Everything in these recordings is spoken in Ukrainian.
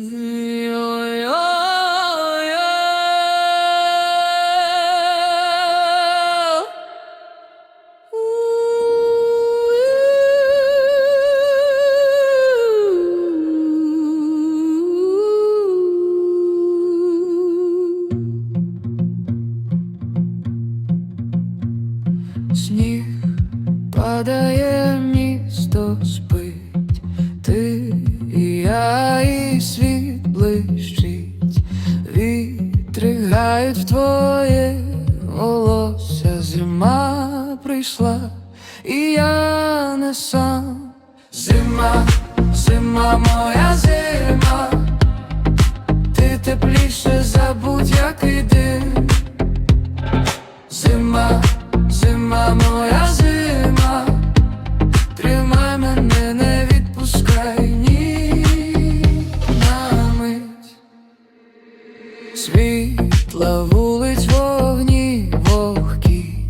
Сніг падає, місто спить, ти і я, і світ вітри гають в твоє волосся, зима прийшла, і я не сам. Зима, зима, моя зима, Світла вулиць вогні вогкі,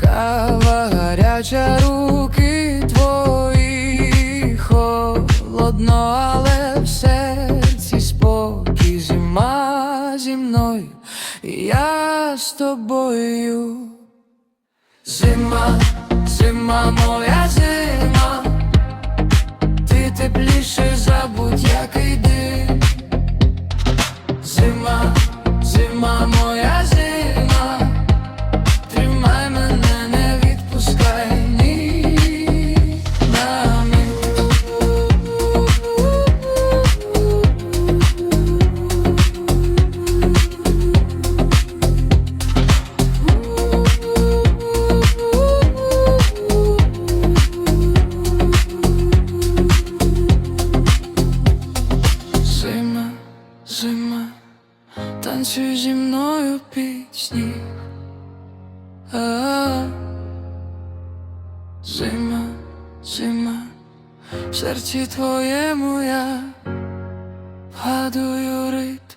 кава гаряча руки твої, холодно, але в серці спокій, зима зі мною, я з тобою. Зима, танцюй зі мною пісні. А, Зима, зима, в серці твоєму я вгадую ритм.